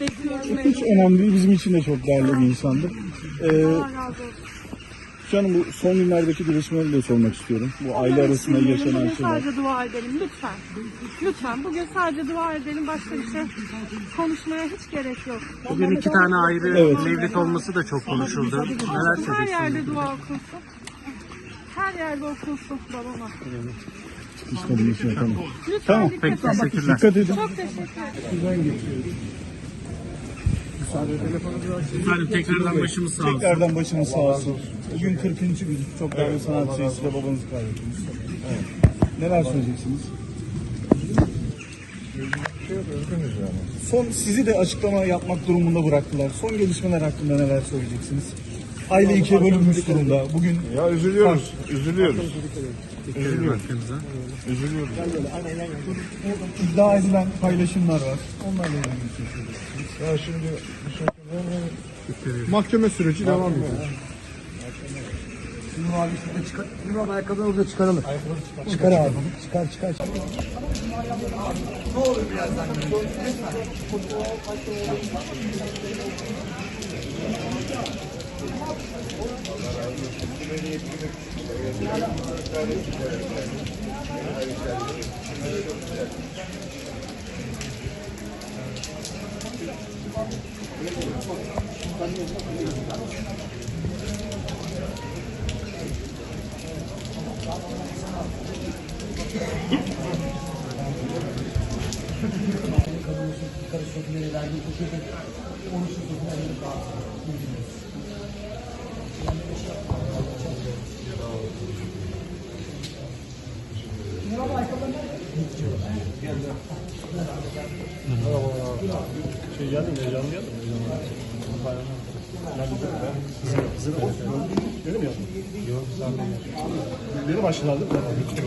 Bekliyorum. Hiç önemli değil. Bizim için de çok değerli bir insandır. Ee, canım bu son günlerdeki gelişmeleri de sormak istiyorum. Bu aile arasında Bugün yaşanan şeyler. sadece dua edelim lütfen. Lütfen bugün sadece dua edelim. Başka bir şey konuşmaya hiç gerek yok. Bugün iki tane ayrı Evet. mevlit olması da çok konuşuldu. Neler Her söyleyeceksiniz? yerde dua okunsun. Her yerde okunsun babama. İşte şey tamam. Lütfen Tamam, dikkat peki, edin. teşekkürler. Dikkat edin. Çok teşekkür ederim. Efendim tekrardan başımız sağ olsun. Tekrardan başınız sağ olsun. Bugün 40. gün. Çok değerli sanatçıyız. Siz de babanızı kaybettiniz. Evet. Neler söyleyeceksiniz? Son sizi de açıklama yapmak durumunda bıraktılar. Son gelişmeler hakkında neler söyleyeceksiniz? Aile ikiye bölünmüş durumda. Bugün Ya üzülüyoruz, üzülüyoruz, hakkınıza. üzülüyoruz. iddia edilen paylaşımlar var. Onlarla ilgili bir şey söyleyeceksiniz. Ya şimdi şey mahkeme süreci devam ediyor. Limon ayakkabını orada çıkaralım. Çıkar abi. Çıkar çıkar karışıkları verdiği poşete onu sütuna verip bilmiyoruz. Merhaba, ayakkabılar şey geldi mi? Heyecanlı geldi mi? Dedim ya. Yok, sen de. Benim aşılardım. Ben de.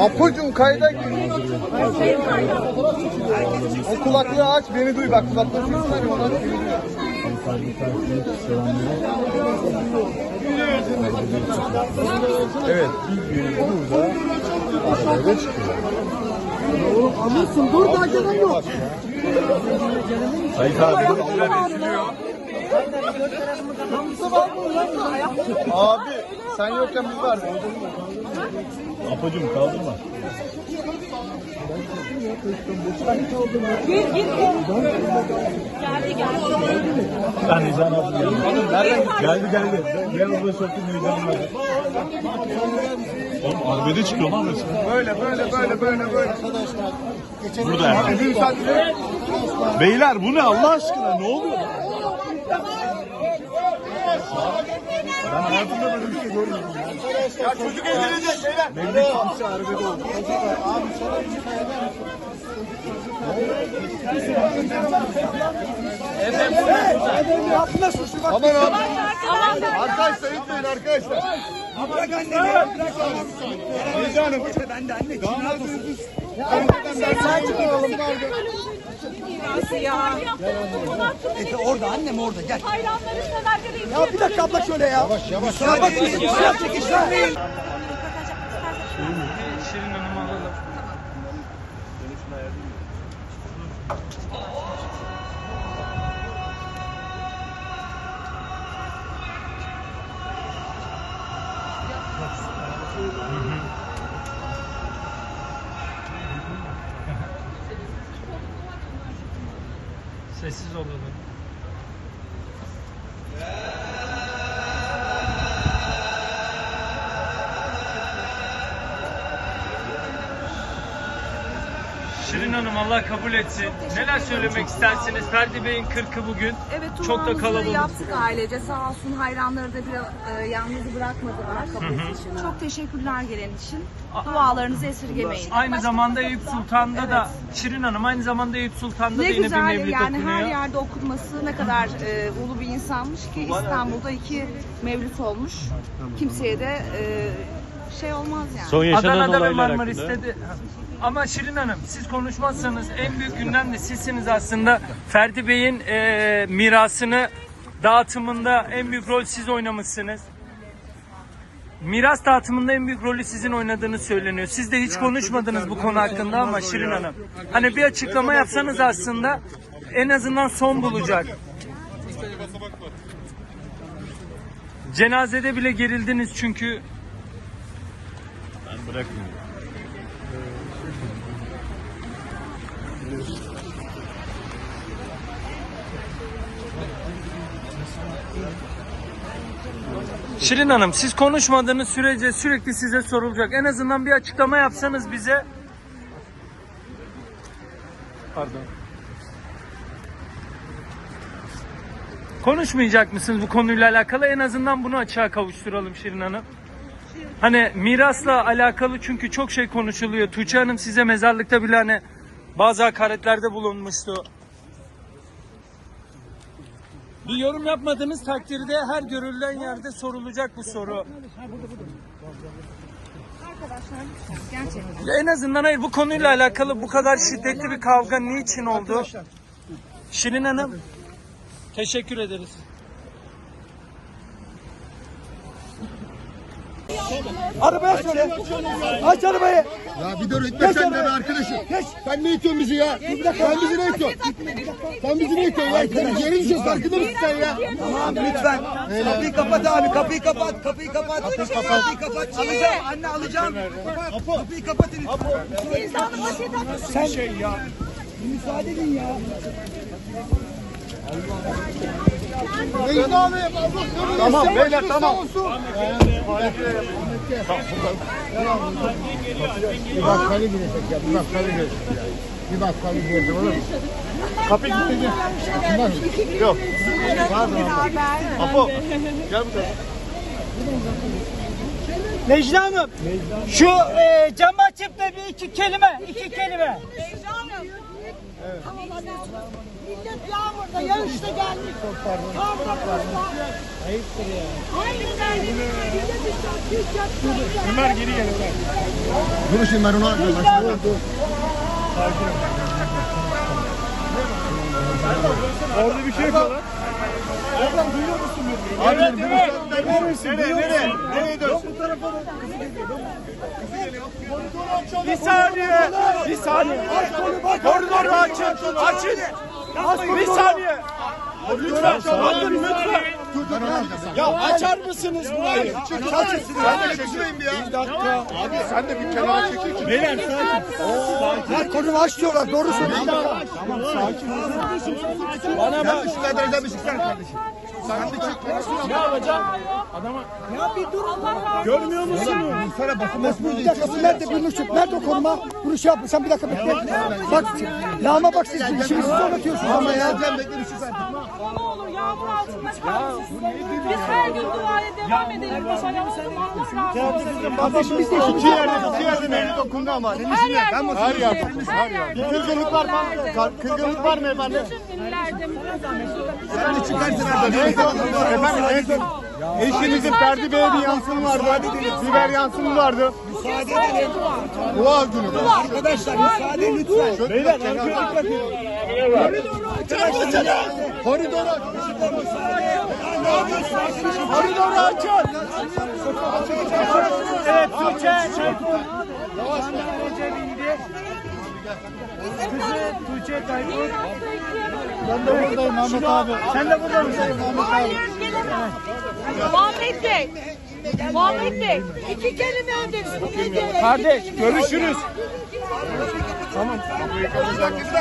Apocuğum kayda. O kulaklığı aç beni duy bak kulaklığı sesini aç ona Evet. Burada arabaya çıkıyor. Anlıyorsun dur daha gelen yok. Sayın abi. Abi sen yokken biz var. Apacım kaldırma. Gir gir. Geldi geldi. Ben Nizam abi geldi. Nereden geldi? Geldi geldi. Ben orada soktum Nizam abi. Oğlum arbede çıkıyor lan resmen. Böyle böyle böyle böyle böyle. Burada yani. Beyler bu ne Allah aşkına ne oluyor? Ben hayatımda böyle bir şey görmedim. ya çocuk ezilecek beyler. Mevlüt Hamsi arbede oldu. Aman abi. Arkadaşlar itmeyin arkadaşlar. Bırak anneni. Bırak Hanım. Ben de anne. Damadınız. Sakin olalım. Mirası ya. Efe orada annem orada gel. Hayranları severleri Ya bir dakika abla şöyle ya. Yavaş yavaş. Ya bak ya çekiş lan. Şirin Oh. Hanım Allah kabul etsin. Neler söylemek istersiniz? Ferdi Bey'in 40'ı bugün. Evet Çok da kalabalık. yaptık ailece. Sağ olsun hayranları da biraz e, yalnız bırakmadılar. Çok teşekkürler gelen için. Dualarınızı esirgemeyin. Aynı zamanda Eyüp Sultan'da da Şirin Hanım aynı zamanda Eyüp Sultan'da da Ne yine bir güzel mevlid yani okunuyor. her yerde okutması ne kadar e, ulu bir insanmış ki İstanbul'da iki mevlüt olmuş. Kimseye de e, şey olmaz yani. Son yaşanan Adana'da ve olaylar Marmaris'te de ama Şirin Hanım siz konuşmazsanız en büyük gündem de sizsiniz aslında. Ferdi Bey'in e, mirasını dağıtımında en büyük rol siz oynamışsınız. Miras dağıtımında en büyük rolü sizin oynadığınız söyleniyor. Siz de hiç konuşmadınız bu konu hakkında ama Şirin Hanım. Hani bir açıklama yapsanız aslında en azından son bulacak. Cenazede bile gerildiniz çünkü Ben bırakmıyorum. Şirin Hanım siz konuşmadığınız sürece sürekli size sorulacak. En azından bir açıklama yapsanız bize. Pardon. Konuşmayacak mısınız bu konuyla alakalı? En azından bunu açığa kavuşturalım Şirin Hanım. Hani mirasla alakalı çünkü çok şey konuşuluyor. Tuğçe Hanım size mezarlıkta bile hani bazı hakaretlerde bulunmuştu. Bir yorum yapmadığınız takdirde her görülen yerde sorulacak bu soru. Ya en azından hayır bu konuyla alakalı bu kadar şiddetli bir kavga niçin oldu? Şirin Hanım teşekkür ederiz. Arabaya söyle. Aç arabayı. Ya bir dur itme sen de be arkadaşım. Sen ne itiyorsun bizi ya? Sen bizi ne itiyorsun? Sen bizi ne itiyorsun ya? Sen geri düşüyorsun farkında mısın sen ya? Tamam lütfen. Kapıyı kapat abi. Kapıyı kapat. Kapıyı kapat. Kapıyı kapat. Kapıyı kapat. Alacağım. Anne alacağım. Kapıyı kapatın. Sen şey ya. Müsaade edin ya. Tamam beyler tamam. Bir bakkali girecek ya. Bir bakkali girecek ya. Bir bakkali girecek olur mu? Kapı gitti. Yok. Pardon. Apo. Gel bu tarafa. Necla Hanım, şu e, camı açıp da bir iki kelime, iki kelime. Millet yağmurda, yarışta gelmiş. Kavramızda. Ayıptır ya. Ayıptır. Millet işte Ömer geri gel Ömer. Dur şimdi ben ona dur. Dur dur. Orada bir şey yapıyorlar. Abi nereye misin? Nereye nereye? Nereye dönsün? Bir saniye. Bir saniye. Koridoru açın. Açın. Bir saniye. Lütfen. Bakın lütfen. Ben onu. Ya açar mısınız burayı? Sen de çekilmeyin bir ya. Bir dakika. Abi sen de bir kenara çekil. Beyler sakin. Ya konumu aç diyorlar. Doğru söylüyorsun. Bana bak. Sen de şuradan bir çıksana kardeşim. Sen de çık. Ne yapacağım? Görmüyor musunuz? Sana basın Bir dakika bu nerede bir nuşuk? Nerede o konuma? Bunu şey yapma sen bir dakika bekle. Bak lağma bak siz işinizi zorlatıyorsunuz ama ya. Sen bekle bir çık artık. Ne olur yağmur altında kalsın. Biz her gün duaya devam edelim. Başaralım. Allah razı olsun. Kardeşim biz de İki yerde, iki yerde meyve dokundu ama. Her yerde. Ben her yerde. Her yerde. Kırgınlık var mı? Kırgınlık var mı efendim? İllerde. Sen de çıkarsın. Efendim en son eşinizin Ferdi Bey'e bir yansımı vardı. Biber yansımı vardı. müsaade edelim. Dua günü. Arkadaşlar müsaade lütfen. Beyler Koridoru aç. Koridoru açın. Evet Tuğçe. Tuğçe Tayfur. Ben de buradayım Ahmet abi. Sen de burada mısın? Hayır gelemem. Muhammed Bey. Muhammed Bey. iki kelime önce. Kardeş görüşürüz.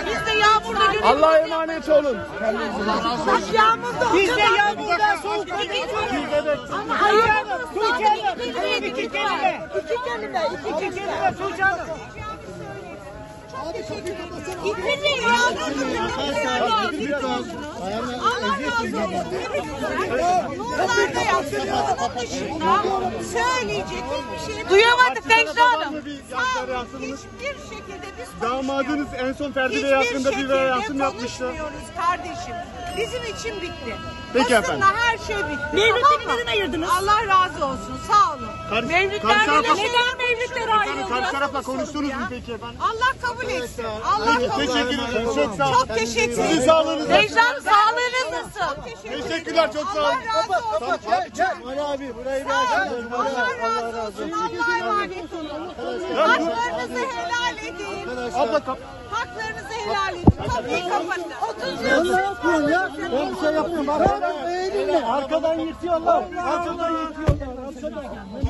Biz de yağmurda görevimizi Allah'a emanet olun. Bak yağmurda Biz de yağmurdan soğuktan Ama hayır. Tuğçe Hanım. İki kelime. İki kelime. İki kelime Tuğçe Hanım. İttirmeyin ya. Yollarda yaptırıyor. Onun dışında söyleyecek hiçbir şey Duyamadık Necla Hanım. Sağ hiçbir şekilde Damadınız en son Ferdi Bey hakkında bir reaksiyon yapmıştı. kardeşim. Bizim için bitti. Peki Basınla efendim. her şey bitti. Mevlütleri Tamam neden ayırdınız? Allah razı olsun. Sağ olun. Karşı, Mevlütlerle tarafla, neden mevlütleri efendim, ayrıldı? karşı tarafla konuştunuz mu peki efendim? Allah kabul etsin. Allah kabul Teşekkür etsin. ederim. Çok sağ olun. Çok teşekkür Sizin ederim. sağlığınız. Necla Hanım sağlığınız nasıl? Çok teşekkür Teşekkürler, çok sağ olun. Allah razı olsun. Gel gel. Ali abi burayı bir açın. Allah razı olsun. Allah'a emanet olun. Haklarınızı helal edin. Abla kap. Haklarınızı helal edin. Kapıyı kapatın. Ne yapıyorsun ya? Ben bir şey yapmıyorum. Bak, Arkadan yırtıyorlar. Arkadan yırtıyorlar. Arkadan.